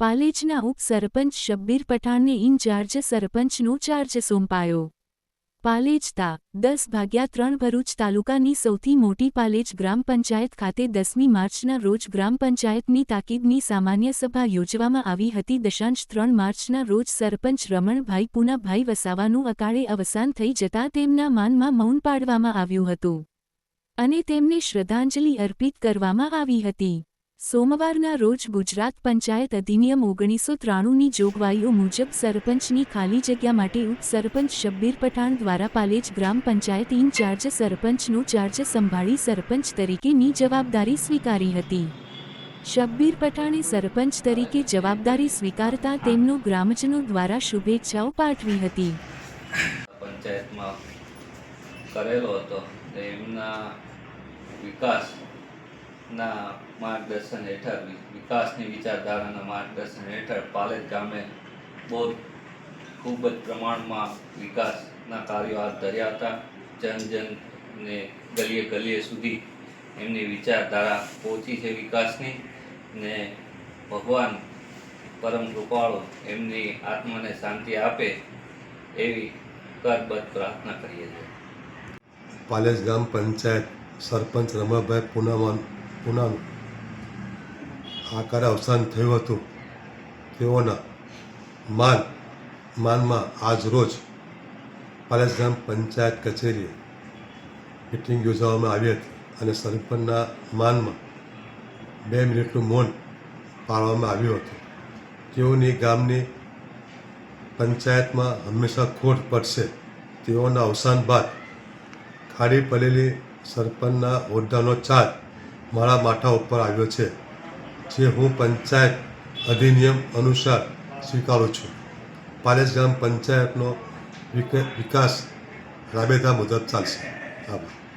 પાલેજના ઉપસરપંચ શબ્બીર પઠાણને ઇન્ચાર્જ સરપંચનો ચાર્જ સોંપાયો. પાલેજ તા દસ ભાગ્યા ત્રણ ભરૂચ તાલુકાની સૌથી મોટી પાલેજ ગ્રામ પંચાયત ખાતે દસમી માર્ચના રોજ ગ્રામ પંચાયતની તાકીદની સામાન્ય સભા યોજવામાં આવી હતી. દશાંશ ત્રણ માર્ચના રોજ સરપંચ રમણભાઈ પૂનાભાઈ વસાવાનું અકાળે અવસાન થઈ જતાં તેમના માનમાં મૌન પાડવામાં આવ્યું હતું અને તેમને શ્રદ્ધાંજલિ અર્પિત કરવામાં આવી હતી. સોમવારના રોજ ગુજરાત પંચાયત અધિનિયમ ઓગણીસો ત્રાણુંની જોગવાઈઓ મુજબ સરપંચની ખાલી જગ્યા માટે ઉપસરપંચ શબ્બીર પઠાણ દ્વારા પાલેજ ગ્રામ પંચાયત ઇન્ચાર્જ સરપંચનો ચાર્જ સંભાળી સરપંચ તરીકેની જવાબદારી સ્વીકારી હતી. શબ્બીર પઠાણે સરપંચ તરીકે જવાબદારી સ્વીકારતા તેમનો ગ્રામજનો દ્વારા શુભેચ્છાઓ પાઠવી હતી. પંચાયતમાં કરેલો હતો એમના એમના વિકાસના માર્ગદર્શન હેઠળ વિકાસની વિચારધારાના માર્ગદર્શન હેઠળ પાલેજ ગામે બહુ ખૂબ જ પ્રમાણમાં વિકાસના કાર્યો હાથ ધર્યા હતા. જન જન ને ગલીએ ગલીએ સુધી એમની વિચારધારા પહોંચી છે વિકાસની ને ભગવાન પરમ કૃપાળો એમની આત્માને શાંતિ આપે એવી કરબદ્ધ પ્રાર્થના કરીએ છીએ. પાલેજ ગામ પંચાયત સરપંચ રમાભાઈ પૂનામાન પૂનાનું આકારે અવસાન થયું હતું. તેઓના માન, માનમાં આજ રોજ પાલેજ ગામ પંચાયત કચેરીએ મિટિંગ યોજવામાં આવી હતી અને સરપંચના માનમાં બે મિનિટનું મૌન પાળવામાં આવ્યું હતું. તેઓની ગામની પંચાયતમાં હંમેશા ખોટ પડશે. તેઓના અવસાન બાદ ખાડી પડેલી સરપંચના હોદ્દાનો ચાર્જ મારા માથા ઉપર આવ્યો છે, જે હું પંચાયત અધિનિયમ અનુસાર સ્વીકારું છું. પાલેસ ગામ પંચાયતનો વિક- વિકાસ રાબેતા મુજબ ચાલશે. આભાર.